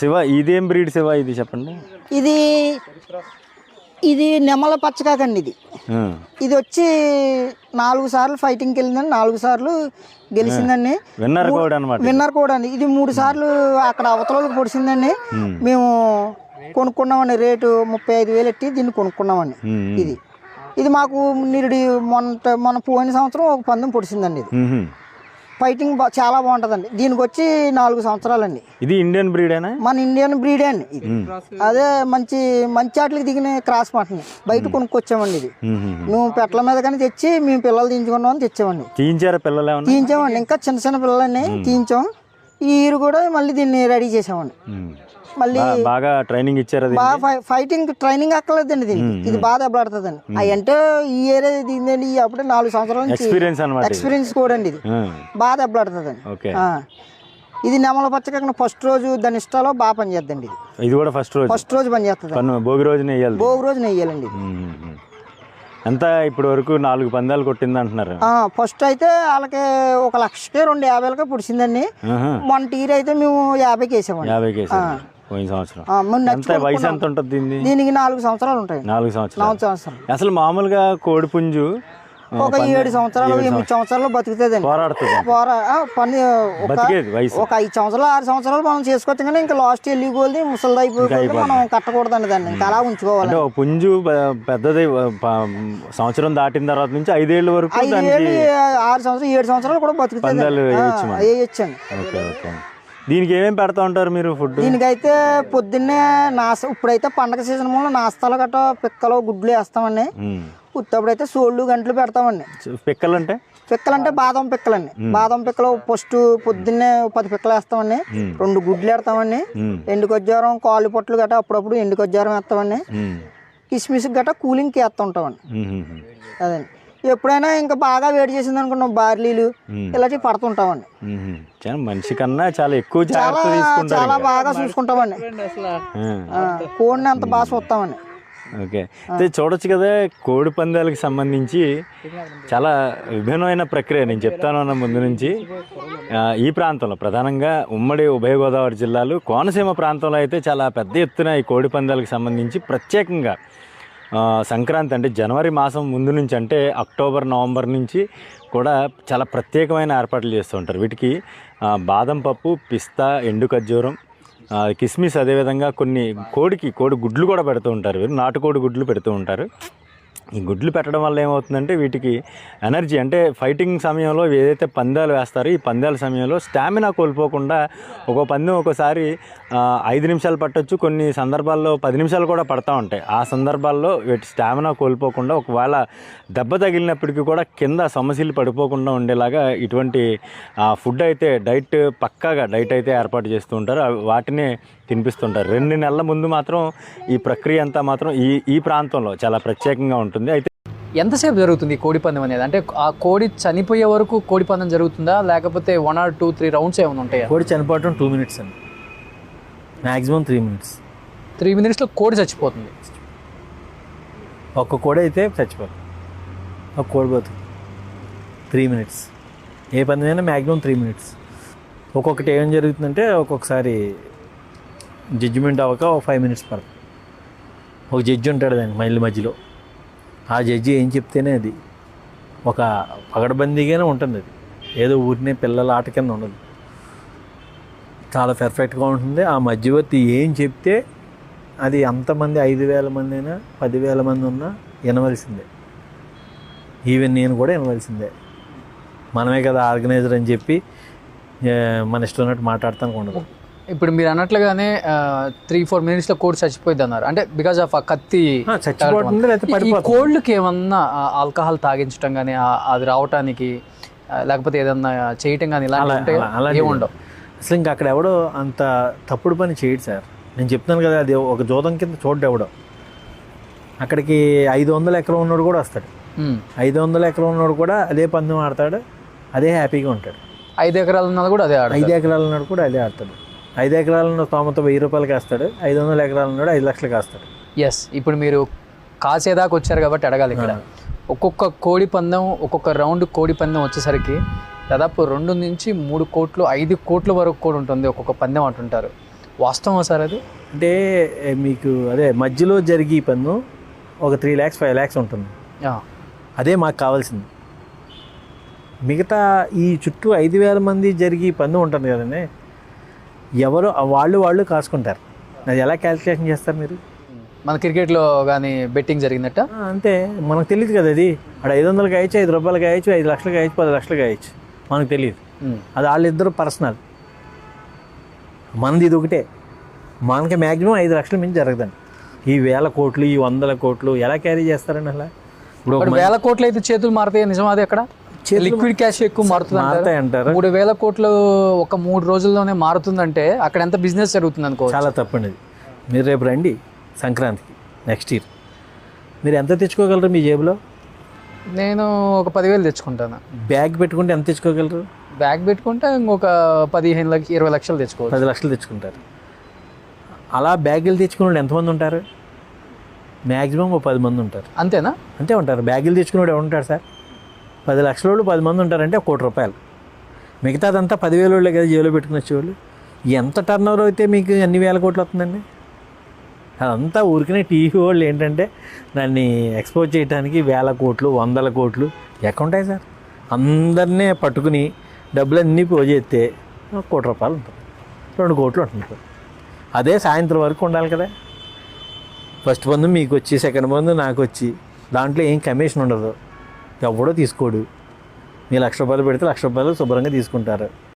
శివ ఇదేం బ్రీడ్ శివ ఇది చెప్పండి. ఇది ఇది నెమల పచ్చకాకండి ఇది. ఇది వచ్చి నాలుగు సార్లు ఫైటింగ్కి వెళ్ళిందండి నాలుగు సార్లు గెలిచిందండి విన్నర్ కోడ్ అనమాట విన్నర్ కూడా అండి. ఇది మూడు సార్లు అక్కడ అవతలకి పొడిచిందండి మేము కొనుక్కున్నామండి రేటు ముప్పై ఐదు వేలు ఎట్టి దీన్ని కొనుక్కున్నామండి ఇది. ఇది మాకు నిరుడి మొన్న మొన్న పోయిన సంవత్సరం ఒక పందెం పొడిచిందండి ఇది. ఫైటింగ్ చాలా బాగుంటుందండి. దీనికి వచ్చి నాలుగు సంవత్సరాలండి. ఇది ఇండియన్ బ్రీడేనా? మన ఇండియన్ బ్రీడే అండి ఇది. అదే మంచి మంచి ఆటలకి దిగిన క్రాస్ మటన్ బయట కొనుక్కొచ్చామండి ఇది. నువ్వు పెట్టల మీద కానీ తెచ్చి మేము పిల్లలు తీయించుకున్నామని తెచ్చామండి. తీయించారా పిల్లలు తీయించామండి. ఇంకా చిన్న చిన్న పిల్లలని తీయించాం. ఈ కూడా మళ్ళీ దీన్ని రెడీ చేసామండి. మళ్ళీ బాగా ట్రైనింగ్ ఇచ్చారా? బాగా ఫైటింగ్ ట్రైనింగ్ అక్కర్లేదండి దీనికి. ఇది బాగా దెబ్బలాడుతుందండి. అవి అంటే ఈ ఏరియా దిగిందండి ఈ అప్పుడే నాలుగు సంవత్సరాల నుంచి ఎక్స్పీరియన్స్ అనమాట ఎక్స్పీరియన్స్ కూడా అండి ఇది. బాగా దెబ్బలాడుతుందండి. ఓకే. ఇది నెమల పచ్చకాక ఫస్ట్ రోజు దాని ఇష్టాలో బాగా పనిచేద్దండి ఇది. ఇది కూడా ఫస్ట్ రోజు? ఫస్ట్ రోజు పనిచేస్తుంది భోగి రోజున భోగి రోజు నెయ్యాలండి ఇది. ఉమ్, ఉమ్. ఎంత ఇప్పటి వరకు నాలుగు పందాలు కొట్టింది అంటున్నారు? ఫస్ట్ అయితే వాళ్ళకి ఒక లక్షకి రెండు యాభైలకే పుడిచిందండి. మొన్న టీర్ అయితే మేము యాభైకి వేసామండి. యాభై కేసు పోయిన సంవత్సరం. ఎంత? వయసు ఎంత ఉంటుంది దీనికి నాలుగు సంవత్సరాలు ఉంటాయి నాలుగు సంవత్సరాలు. నాలుగు సంవత్సరాలు. అసలు మామూలుగా కోడిపుంజు ఒక ఏడు సంవత్సరాలు ఎనిమిది సంవత్సరాలు. బతుకుతుందండి. పోరాడుతుంది. పోరా పని ఒక ఐదు సంవత్సరాలు ఆరు సంవత్సరాలు మనం చేసుకోవచ్చు కానీ ఇంకా లాస్ట్ వెళ్ళి గోల్ది ముసలిది అయిపోయి మనం కట్టకూడదండి దాన్ని. ఇంకా అలా ఉంచుకోవాలి. పుంజు పెద్దది సంవత్సరం దాటిన తర్వాత నుంచి ఐదేళ్ళ వరకు ఐదు దానికి ఏళ్ళు ఆరు సంవత్సరాలు ఏడు సంవత్సరాలు కూడా బతుకుతుంది. వేయొచ్చండి. Okay okay. దీనికి ఏమేమి పెడతా ఉంటారు మీరు ఫుడ్ దీనికైతే పొద్దున్నే నాస ఇప్పుడైతే పండగ సీజన్ మూల నాస్తాలు గట్రా పిక్కలు గుడ్లు వేస్తామండి. ఉత్తప్పుడైతే సోళ్ళు గంటలు పెడతామండి. పిక్కలు అంటే పిక్కలంటే బాదం పిక్కలండి. బాదం పిక్కలు ఫస్ట్ పొద్దున్నే పది పిక్కలు వేస్తామండి. రెండు గుడ్లు వేస్తామండి. ఎండుకొజ్జారం కాళ్ళు పొట్లు గట్రా అప్పుడప్పుడు ఎండుకొజ్జారం వేస్తామండి. కిస్మిస్ గట్రా కూలింగ్కి వేస్తూ ఉంటామండి మ్మ్. అదండి. ఎప్పుడైనా ఇంకా బాగా వేడి చేసింది అనుకున్నాం బార్లీలు ఇలాంటివి పడుతుంటామండి. మనిషి కన్నా చాలా ఎక్కువ చాలా జాగ్రత్త తీసుకుంటారు చాలా బాగా చూసుకుంటామండి. కోడిని అంత బాగా చూస్తామండి. ఓకే. అయితే చూడొచ్చు కదా కోడి పందాలకు సంబంధించి చాలా విభిన్నమైన ప్రక్రియ నేను చెప్తాను అన్న ముందు నుంచి. ఈ ప్రాంతంలో ప్రధానంగా ఉమ్మడి ఉభయ గోదావరి జిల్లాలు కోనసీమ ప్రాంతంలో అయితే చాలా పెద్ద ఎత్తున ఈ కోడి పందాలకు సంబంధించి ప్రత్యేకంగా సంక్రాంతి అంటే జనవరి మాసం ముందు నుంచి అంటే అక్టోబర్ నవంబర్ నుంచి కూడా చాలా ప్రత్యేకమైన ఏర్పాట్లు చేస్తూ ఉంటారు. వీటికి బాదం పప్పు పిస్తా ఎండు ఖర్జూరం కిస్మిస్ అదేవిధంగా కొన్ని కోడికి కోడి గుడ్లు కూడా పెడుతూ ఉంటారు వీరు. నాటుకోడి గుడ్లు పెడుతూ ఉంటారు. ఈ గుడ్లు పెట్టడం వల్ల ఏమవుతుందంటే వీటికి ఎనర్జీ అంటే ఫైటింగ్ సమయంలో ఏదైతే పందాలు వేస్తారో ఈ పందాల సమయంలో స్టామినా కోల్పోకుండా ఒక పందెం ఒకసారి ఐదు నిమిషాలు పట్టొచ్చు. కొన్ని సందర్భాల్లో పది నిమిషాలు కూడా పడతా ఉంటాయి. ఆ సందర్భాల్లో వీటి స్టామినా కోల్పోకుండా ఒకవేళ దెబ్బ తగిలినప్పటికీ కూడా కింద సమస్యలు పడిపోకుండా ఉండేలాగా ఇటువంటి ఫుడ్ అయితే డైట్ పక్కాగా డైట్ అయితే ఏర్పాటు చేస్తూ ఉంటారు. వాటిని తినిపిస్తుంటారు. రెండు నెలల ముందు మాత్రం ఈ ప్రక్రియ అంతా మాత్రం ఈ ఈ ప్రాంతంలో చాలా ప్రత్యేకంగా ఉంటుంది. అయితే ఎంతసేపు జరుగుతుంది ఈ కోడి పందెం అనేది? అంటే ఆ కోడి చనిపోయే వరకు కోడి పందెం జరుగుతుందా? లేకపోతే one or two three rounds ఏమైనా ఉంటాయా? కోడి చనిపోవటం టూ మినిట్స్ అండి. మ్యాక్సిమం త్రీ మినిట్స్ త్రీ మినిట్స్లో కోడి చచ్చిపోతుంది. ఒక్క కోడి అయితే చచ్చిపోతుంది. ఒక కోడి బతుకు. త్రీ మినిట్స్ ఏ పని అయినా మ్యాక్సిమం త్రీ మినిట్స్ ఒక్కొక్కటి ఏం జరుగుతుందంటే ఒక్కొక్కసారి జడ్జిమెంట్ అవ్వక ఒక ఫైవ్ మినిట్స్ పడుతుంది. ఒక జడ్జి ఉంటాడు దానికి మైళ్ళ మధ్యలో. ఆ జడ్జి ఏం చెప్తేనే అది. ఒక పగడబందీగానే ఉంటుంది అది. ఏదో ఊరినే పిల్లల ఆట కింద ఉండదు. చాలా పెర్ఫెక్ట్గా ఉంటుంది. ఆ మధ్యవర్తి ఏం చెప్తే అది అంతమంది ఐదు వేల మంది అయినా పదివేల మంది ఉన్నా వినవలసిందే. ఈవెన్ నేను కూడా వినవలసిందే. మనమే కదా ఆర్గనైజర్ అని చెప్పి మన ఇష్టం ఉన్నట్టు మాట్లాడతానికి ఉండదు. ఇప్పుడు మీరు అన్నట్లుగానే త్రీ ఫోర్ మినిట్స్లో కోడి చచ్చిపోయింది అన్నారు. అంటే బికాజ్ ఆఫ్ ఆ కత్తి కోళ్ళకి ఏమన్నా ఆల్కహాల్ తాగించడం కానీ అది రావటానికి లేకపోతే ఏదన్నా చేయటం కానీ ఇలాంటి ఏముండవు అసలు ఇంకా అక్కడ ఎవడో అంత తప్పుడు పని చేయడు సార్. నేను చెప్తున్నాను కదా అది ఒక జోదం కింద చూడ్డు ఎవడో. అక్కడికి ఐదు వందల ఎకరం ఉన్నోడు కూడా వస్తాడు. ఐదు వందల ఎకరం ఉన్నోడు కూడా అదే పందెం ఆడతాడు అదే హ్యాపీగా ఉంటాడు. ఐదు ఎకరాలు ఉన్నది కూడా అదే ఆడ ఐదు ఎకరాలు ఉన్నాడు కూడా అదే ఆడతాడు. ఐదు ఎకరాలు ఉన్న తోమతో వెయ్యి రూపాయలకి వేస్తాడు ఐదు వందల ఎకరాలు ఉన్నాడు ఐదు లక్షలకి వేస్తాడు ఎస్ ఇప్పుడు మీరు కాసేదాకా వచ్చారు కాబట్టి అడగాలి ఇక్కడ. ఒక్కొక్క కోడి పందెం ఒక్కొక్క రౌండ్ కోడి పందెం వచ్చేసరికి దాదాపు రెండు నుంచి మూడు కోట్లు ఐదు కోట్ల వరకు కూడా ఉంటుంది ఒక్కొక్క పందెం అంటుంటారు. వాస్తవం సార్ అది? అంటే మీకు అదే మధ్యలో జరిగే పన్ను ఒక త్రీ ల్యాక్స్ ఫైవ్ ల్యాక్స్ ఉంటుంది. అదే మాకు కావాల్సింది. మిగతా ఈ చుట్టూ ఐదు వేల మంది జరిగి పన్ను ఉంటుంది కదండి. ఎవరు వాళ్ళు వాళ్ళు కాసుకుంటారు. అది ఎలా క్యాల్కులేషన్ చేస్తారు మీరు? మన క్రికెట్లో కానీ బెట్టింగ్ జరిగిందట? అంతే. మనకు తెలియదు కదా అది. అక్కడ ఐదు వందలు కాయచ్చు ఐదు రూపాయలు కాయచ్చు ఐదు లక్షలు కాయచ్చు పది లక్షలు కాయచ్చు మనకు తెలియదు. అది వాళ్ళిద్దరు పర్సనల్. మనది ఇది ఒకటే. మనకి మ్యాక్సిమం ఐదు లక్షల మించి జరగదండి. ఈ వేల కోట్లు ఈ వందల కోట్లు ఎలా క్యారీ చేస్తారండి అలా? ఇప్పుడు వేల కోట్లు అయితే చేతులు మారుతాయి? నిజం అది అక్కడ? లిక్విడ్ క్యాష్ ఎక్కువ మారుతుంది అంటారు మూడు వేల కోట్లు ఒక మూడు రోజుల్లోనే మారుతుందంటే అక్కడ ఎంత బిజినెస్ జరుగుతుంది అనుకో చాలా తప్పండి. మీరు రేపు రండి సంక్రాంతికి నెక్స్ట్ ఇయర్ మీరు ఎంత తెచ్చుకోగలరు మీ జేబులో? నేను ఒక పదివేలు తెచ్చుకుంటాను. బ్యాగ్ పెట్టుకుంటే ఎంత తెచ్చుకోగలరు? బ్యాగ్ పెట్టుకుంటే ఇంకొక పదిహేను లక్ష ఇరవై లక్షలు తెచ్చుకోవచ్చు. పది లక్షలు తెచ్చుకుంటారు. అలా బ్యాగులు తెచ్చుకునే వాళ్ళు ఎంతమంది ఉంటారు? మ్యాక్సిమం ఒక పది మంది ఉంటారు. అంతేనా? అంతే ఉంటారు. బ్యాగులు తెచ్చుకునేవాడు ఎవరు ఉంటారు సార్? పది లక్షల వాళ్ళు పది మంది ఉంటారంటే కోటి రూపాయలు. మిగతాదంతా పదివేల వాళ్ళే కదా జైలు పెట్టుకుని వచ్చేవాళ్ళు. ఎంత టర్న్ ఓవర్ అయితే మీకు ఎన్ని వేల కోట్లు వస్తుందండి? అదంతా ఊరికనే టీవీ వాళ్ళు ఏంటంటే దాన్ని ఎక్స్పోజ్ చేయడానికి వేల కోట్లు వందల కోట్లు ఎక్కడుంటాయి సార్? అందరినీ పట్టుకుని డబ్బులన్నీ పోజేస్తే కోటి రూపాయలు ఉంటుంది. రెండు కోట్లు ఉంటుంది అదే సాయంత్రం వరకు ఉండాలి కదా. ఫస్ట్ మందు మీకు వచ్చి సెకండ్ మందు నాకు వచ్చి దాంట్లో ఏం కమిషన్ ఉండదు. ఎవడో తీసుకోడు. నీ లక్ష రూపాయలు పెడితే లక్ష రూపాయలు శుభ్రంగా తీసుకుంటారు.